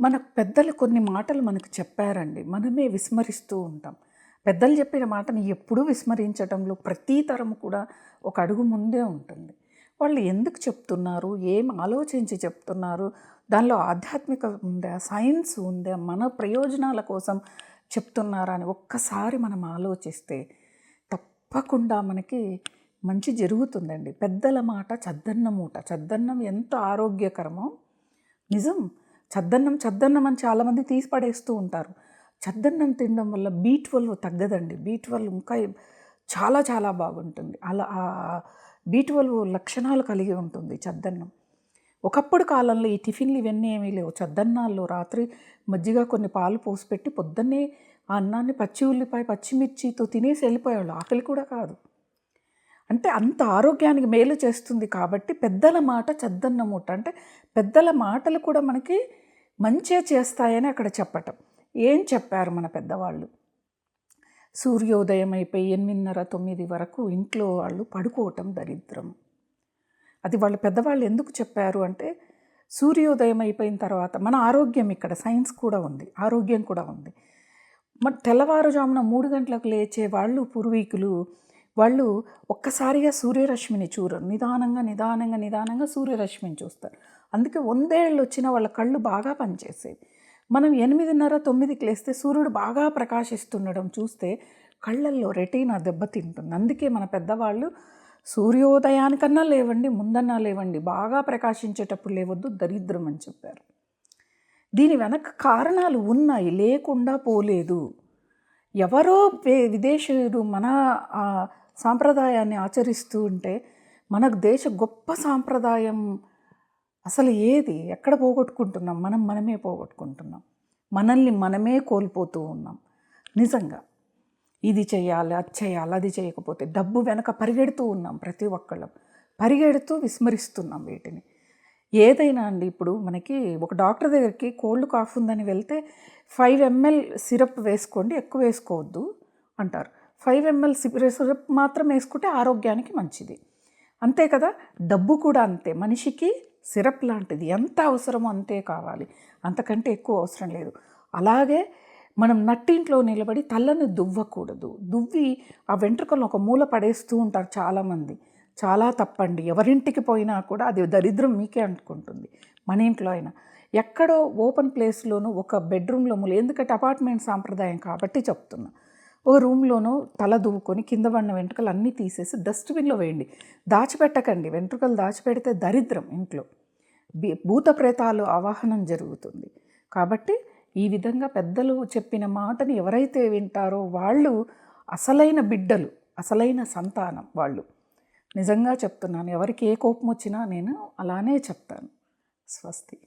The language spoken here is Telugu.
మన పెద్దలు కొన్ని మాటలు మనకు చెప్పారండి. మనమే విస్మరిస్తూ ఉంటాం. పెద్దలు చెప్పిన మాటని ఎప్పుడూ విస్మరించడంలో ప్రతి తరం కూడా ఒక అడుగు ముందే ఉంటుంది. వాళ్ళు ఎందుకు చెప్తున్నారు? ఏం ఆలోచించి చెప్తున్నారు? దానిలో ఆధ్యాత్మిక ఉందా? సైన్స్ ఉందా? మన ప్రయోజనాల కోసం చెప్తున్నారా అని ఒక్కసారి మనం ఆలోచిస్తే తప్పకుండా మనకి మంచి జరుగుతుందండి. పెద్దల మాట చద్దన్నం మూట చద్దన్నం ఎంత ఆరోగ్యకరమో. నిజం. చద్దన్నం చద్దన్నం అని చాలామంది తీసి పడేస్తూ ఉంటారు. చద్దన్నం తినడం వల్ల బీ ట్వెల్వ్ తగ్గదండి. బీ ట్వెల్వ్ ఇంకా చాలా చాలా బాగుంటుంది. అలా బీ ట్వెల్వ్ లక్షణాలు కలిగి ఉంటుంది చద్దన్నం. ఒకప్పుడు కాలంలో ఈ టిఫిన్లు ఇవన్నీ ఏమీ లేవు. చద్దన్నాల్లో రాత్రి మజ్జిగ కొన్ని పాలు పోసిపెట్టి పొద్దున్నే ఆ అన్నాన్ని పచ్చి ఉల్లిపాయ పచ్చిమిర్చితో తినేసి వెళ్ళిపోయేవాళ్ళు. ఆకలి కూడా కాదు. అంటే అంత ఆరోగ్యానికి మేలు చేస్తుంది కాబట్టి పెద్దల మాట చద్దన్న మూట అంటే పెద్దల మాటలు కూడా మనకి మంచిగా చేస్తాయని అక్కడ చెప్పటం. ఏం చెప్పారు మన పెద్దవాళ్ళు? సూర్యోదయం అయిపోయి ఎనిమిదిన్నర తొమ్మిది వరకు ఇంట్లో వాళ్ళు పడుకోవటం దరిద్రం. అది వాళ్ళ పెద్దవాళ్ళు ఎందుకు చెప్పారు అంటే సూర్యోదయం అయిపోయిన తర్వాత మన ఆరోగ్యం ఇక్కడ సైన్స్ కూడా ఉంది ఆరోగ్యం కూడా ఉంది. మన తెల్లవారుజామున మూడు గంటలకు లేచే వాళ్ళు పూర్వీకులు వాళ్ళు ఒక్కసారిగా సూర్యరశ్మిని చూడరు నిదానంగా నిదానంగా నిదానంగా సూర్యరశ్మిని చూస్తారు. అందుకే వందేళ్ళు వచ్చిన వాళ్ళ కళ్ళు బాగా పనిచేసేవి. మనం ఎనిమిదిన్నర తొమ్మిదికి లేస్తే సూర్యుడు బాగా ప్రకాశిస్తుండడం చూస్తే కళ్ళల్లో రెటీనా దెబ్బతింటుంది అందుకే మన పెద్దవాళ్ళు సూర్యోదయానికన్నా లేవండి ముందన్నా లేవండి బాగా ప్రకాశించేటప్పుడు లేవద్దు దరిద్రం అని చెప్పారు. దీని వెనక కారణాలు ఉన్నాయి లేకుండా పోలేదు. ఎవరో విదేశీయుడు మన సాంప్రదాయాన్ని ఆచరిస్తూ ఉంటే మనకు దేశ గొప్ప సాంప్రదాయం అసలు ఏది? ఎక్కడ పోగొట్టుకుంటున్నాం? మనం మనమే పోగొట్టుకుంటున్నాం. మనల్ని మనమే కోల్పోతూ ఉన్నాం. నిజంగా. ఇది చేయాలి అది చేయాలి అది చేయకపోతే డబ్బు వెనక పరిగెడుతూ ఉన్నాం ప్రతి ఒక్కళ్ళం. పరిగెడుతూ విస్మరిస్తున్నాం వీటిని. ఏదైనా అండి ఇప్పుడు మనకి ఒక డాక్టర్ దగ్గరికి కోల్డ్ కాఫ్ ఉందని వెళ్తే ఫైవ్ ఎంఎల్ సిరప్ వేసుకోండి ఎక్కువ వేసుకోవద్దు అంటారు. ఫైవ్ ఎంఎల్ సిరప్ మాత్రం వేసుకుంటే ఆరోగ్యానికి మంచిది. అంతే కదా? డబ్బు కూడా అంతే. మనిషికి సిరప్ లాంటిది ఎంత అవసరమో అంతే కావాలి. అంతకంటే ఎక్కువ అవసరం లేదు. అలాగే మనం నట్టింట్లో నిలబడి తలని దువ్వకూడదు. దువ్వి ఆ వెంట్రుకలను ఒక మూల పడేస్తూ ఉంటారు చాలామంది. చాలా తప్పండి. ఎవరింటికి పోయినా కూడా అది దరిద్రం మీకే అనుకుంటుంది మన ఇంట్లో అయినా. ఎక్కడో ఓపెన్ ప్లేస్లోనూ ఒక బెడ్రూమ్లో మూల ఎందుకంటే అపార్ట్మెంట్ సాంప్రదాయం కాబట్టి చెప్తున్నా. ఒక రూమ్లోనో తల దువ్వుకొని కింద పడిన వెంట్రుకలు అన్నీ తీసేసి డస్ట్బిన్లో వేయండి. దాచిపెట్టకండి. వెంట్రుకలు దాచిపెడితే దరిద్రం ఇంట్లో. భూత ప్రేతాలు ఆవాహనం జరుగుతుంది. కాబట్టి ఈ విధంగా పెద్దలు చెప్పిన మాటని ఎవరైతే వింటారో వాళ్ళు అసలైన బిడ్డలు అసలైన సంతానం వాళ్ళు. నిజంగా చెప్తున్నాను ఎవరికి ఏ కోపం వచ్చినా నేను అలానే చెప్తాను. స్వస్తి.